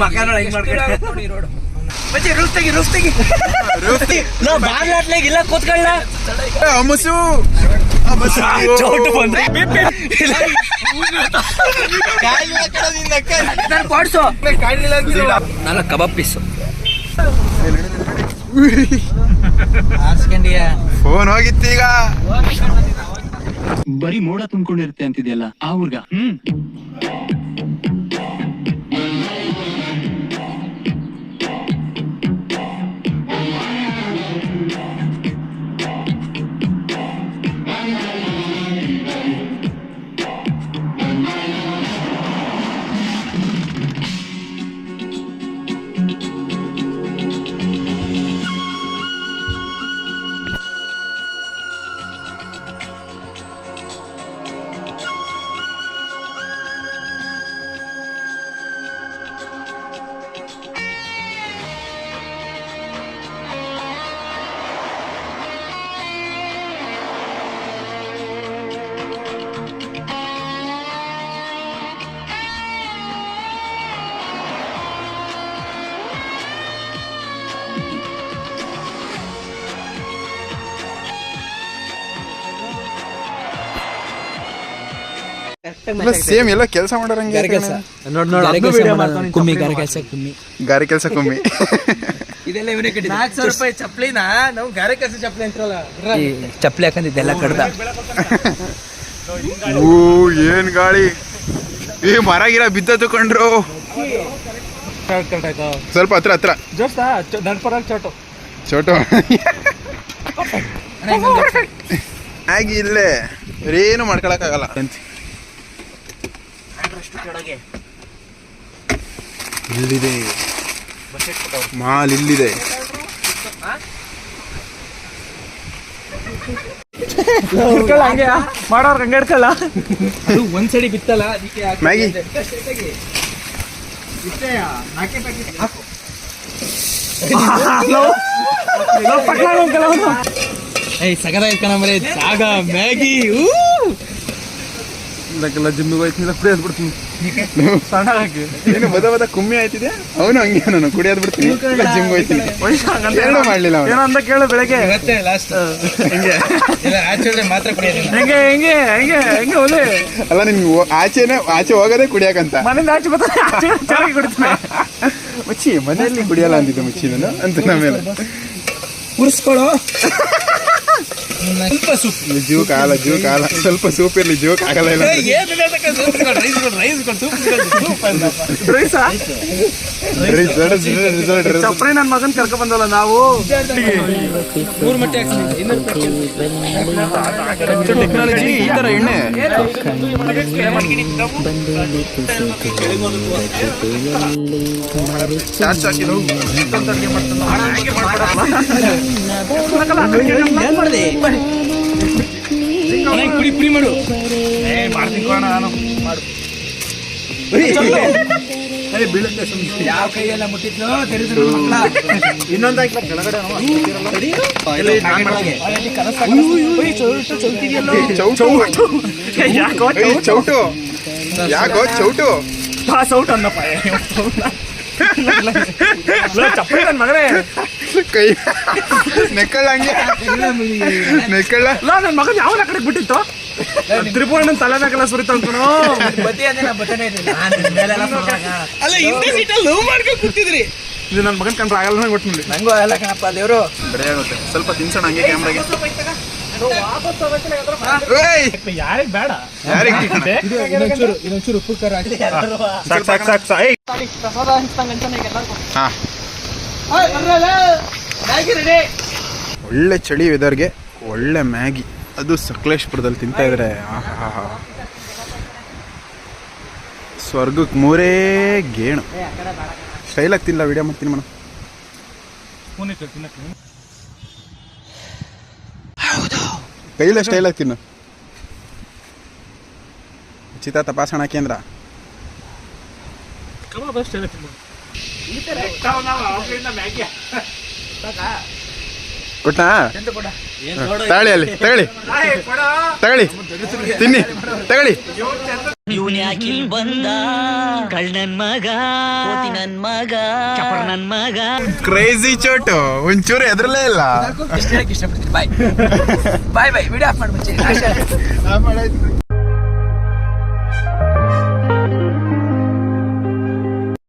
ಮಕ ನೋಡ ಹಿಂಗ್ ಮಾಡ್ಕೊಂಡು ನೋಡಿ ರೋಡ್ ಬಜ್ಜಿ ರೂಫ್ ತೆಗಿ ರೂಫ್ ತೆಗಿ ನಾ ಬಾಗ್ಲಾಟ್ಲಾಗ ಇಲ್ಲ ಕೂತ್ಕೊಳ್ಳ ಅಮಸು. ಅಮಸು. ಚೌಟು ಬಂದ್ರೆ. ನಾನು ನಾನು ಕಬಾಬ್ ಪೀಸು. ಫೋನ್ ಹೋಗಿತ್ತು ಈಗ. ಬರೀ ಮೋಡ ತುಂಬಿಕೊಂಡಿರುತ್ತೆ ಅಂತಿದೆಯಲ್ಲ ಆ ಹುಡ್ಗ ಹ್ಮ್. ಸೇಮ್ ಎಲ್ಲ ಕೆಲಸ ಮಾಡೋರಂಗೆ ಕೆಲಸ. ನೋಡ್ ನೋಡ್ ಕುಮ್ಮಿ ಗಾರೆ ಕೆಲಸ ಕುಮ್ಮಿ. ಗಾರೆ ಕೆಲಸ ಕಮ್ಮಿ. ಇದೆಲ್ಲ ಇವನೇ ಕಟ್ಟಿದ ನಾಲ್ಕು ಸಾವಿರ ರೂಪಾಯಿ ಚಪ್ಲಿನ ನಾವು ಗಾರೆ ಕೆಲಸ ಚಪ್ಲಿ ಅಂತಾರಲ್ಲ ಈ ಚಪ್ಪಲಿ ಹಾಕೊಂಡಿದ್ದೆಲ್ಲ ಕಡ್ದ. ಓ ಏನ್ ಗಾಳಿ. ಏ ಮರ ಗಿರ ಬಿದ್ದ ತಕೊಂಡ್ರು. ಸ್ವಲ್ಪ ಹತ್ರ ಹತ್ರ. ಚೋಟು. ಚೋಟು. ಆಗಿ ಇಲ್ಲೇ. ಏನು ಮಾಡ್ಕೊಳಕ್ಕಾಗಲ್ಲ. ಅಂತ ಇಲ್ಲಿದೆ. ಮಾಲ್ ಇಲ್ಲಿದೆ. ಹಂಗೆ ಮಾಡೋರ್ ಹಂಗೆ ಇಡ್ಕಲ್ಲ ಅದು ಒಂದ್ ಸೈಡಿ ಬಿತ್ತಲ್ಲ ಅದಕ್ಕೆ ಹಾಕಿ ಮ್ಯಾಗಿ. ಏಯ್ ಸಗದ ಇಟ್ಕೊಂಡ್ರೆ ಜಾಗ ಮ್ಯಾಗಿ ಇದಕ್ಕೆಲ್ಲ ಜಿಮ್ಮಿಗೆ ಹೋಯ್ತು ಫ್ರೀ ಬಿಡ್ತೀನಿ ಸಣ್ಣ ಏನು ಬದ ಬದ ಕುಮ್ಮಿ ಆಯ್ತಿದೆ? ಅವನು ಹಂಗೆ ನಾನು ಕುಡಿಯೋದು ಬಿಡ್ತೀನಿ. ಜಿಮ್ ಹೋಯ್ತೀನಿ. ಎರಡು ಮಾಡ್ಲಿಲ್ಲ ಅವನು. ಏನೋ ಅಂತ ಕೇಳು ಬೆಳಗ್ಗೆ. ಮತ್ತೆ ಲಾಸ್ಟ್ ಹಿಂಗೆ? ಆಚೆ ಮಾತ್ರ ಹಿಂಗೆ ಹೆಂಗೆ ಹೆಂಗೆ ಹೆಂಗೆ ಹೆಂಗೆ ಒಲೆ ಅಲ್ಲ ನಿಮ್ಗೆ ಆಚೆನೇ ಆಚೆ ಹೋಗೋದೇ ಕುಡಿಯಾಕಂತ. ಮನೆಯಿಂದ ಆಚೆ ಬರ್ತಾರೆ ಆಚೆ ಚೆನ್ನಾಗಿ ಕುಡಿತೀನಿ. ಮುಚ್ಚಿ ಮನೆಯಲ್ಲಿ ಕುಡಿಯಲ್ಲ ಅಂತಿದ್ದೆ ಮುಚ್ಚಿ ನಾನು ಅಂತ ನಮ್ಮೇಲೆ. ಉರ್ಸ್ಕೊಳ್ಳೋ ಸ್ವಲ್ಪ ಸೂಪ್ ಜೀವ ಜೀವಕ್ಕೆ ಆಗಲ್ಲ ಜೀವಕ್ಕೆ ಆಗಲ್ಲ ಸ್ವಲ್ಪ ಸೂಪ್ ಇರಲಿ ಜೀವಕ್ಕೆ ಆಗಲ್ಲ ಇಲ್ಲ ಚಪ್ರಿ ನನ್ನ ಮಗನ್ ಕರ್ಕೊ ಬಂದಲ್ಲ ನಾವು? ಮೂರು ಮಟ್ಟೆ ಟೆಕ್ನಾಲಜಿ ಈ ತರ ಎಣ್ಣೆ. ಚಾರ್ಜ್ ಹಾಕಿದ್ರು ಏನ್ ಮಾಡಿದೆ. ಕುಡಿ ಪುಡಿ ಮಾಡು. ಯಾವ ಕೈಯೆಲ್ಲ ಮುಟ್ಟಿದ್ನೋ ತೆರೆದ್ರು ಇನ್ನೊಂದು ಚೌಟು. ಯಾಕೋ ಏ, ಚೌಟು. ಯಾಕೋ ಚೌಟು. ಪಾಸ್ ಔಟ್ ಅನ್ನಪ್ಪ. ಚಪ್ಪಲಿ ನನ್ನ ಮಗನೇ. ಕೈ. ನೆಕ್ಕಳ್ಳ ಹಂಗೆ. ನೆಕ್ಕಳ್ಳ ಇಲ್ಲ ನನ್ನ ಮಗನ್ ಯಾವ ಕಡೆ ಬಿಟ್ಟಿತ್ತು? ತ್ರಿಪುರಣ ತಲೆ ಮೇಲೆಲ್ಲ ಸುರಿತ ಮೇಲೆಲ್ಲ ಅಲ್ಲ ಹಿಂದೆ ಸೀಟಲ್ಲಿ ಲವ್ ಮಾಡ್ಕೊಂಡು ಕೂತಿದ್ರಿ. ಇದು ನನ್ನ ಮಗನ್ ಕಂಡ್ರೆ ಆಗಲ್ಲ ನಂಗೆ ನೋಡಿ ನಂಗೂ ಆಗಲ್ಲ ಕಣಪ್ಪ ದೇವರು. ಬರೇ ಆಗುತ್ತೆ. ಸ್ವಲ್ಪ ತಿನ್ಸೋಣ ಹಂಗೆ ಕ್ಯಾಮ್ರಾಗೆ ಏಯ್. ಯಾರಿಗೆ ಬೇಡ. ಯಾರಿಗೆ ಸಾಕು ಸಾಕು ಸಾಕು ಸಾ ಏಯ್. ಹಾ. ಒಳ್ಳೆ ಚಳಿ ವೆದರ್ಗೆ ಒಳ್ಳೆ ಮ್ಯಾಗಿ. ಅದು ಸಕಲೇಶ್ಪುರದಲ್ಲಿ ತಿಂತಾ ಇದ್ರೆ ಆಹಾ ಸ್ವರ್ಗಕ್ಕೆ ಮೂರೇ ಗೇಣು. ಸ್ಟೈಲಾಗಿ ತಿನ್ನಲ್ಲ ವಿಡಿಯೋ ಮಾಡ್ತೀನಿ ಮೇಡಮ್ ಕೈಲ ಸ್ಟೈಲಾಗಿ ತಿನ್ನು. ಉಚಿತ ತಪಾಸಣಾ ಕೇಂದ್ರ ಕಮಾ ಬಸ್ ಸ್ಟೈಲ್ ಮ್ಯಾಗಿ ಕೊಟ್ಟಾ ತಗೊಳ್ಳಿ ಅಲ್ಲಿ ತಗೊಳ್ಳಿ. ತಗೊಳ್ಳಿ. ತಿನ್ನಿ ತಗೊಳ್ಳಿ. ಇವನ್ ಯಾಕಿಲ್ ಬಂದ? ಕಳ್ ನನ್ ಮಗ ಕೋತಿ ನನ್ ಮಗ. ಚಪರ್ ನನ್ ಮಗ. ಕ್ರೇಜಿ ಚೋಟು ಒಂಚೂರು ಎದ್ರಲ್ಲೇ ಇಲ್ಲ. ಬಾಯ್. ಬಾಯ್ ಬಾಯ್ ವಿಡಿಯೋ ಆಫ್ ಮಾಡಿ ಮುಂಚೆ.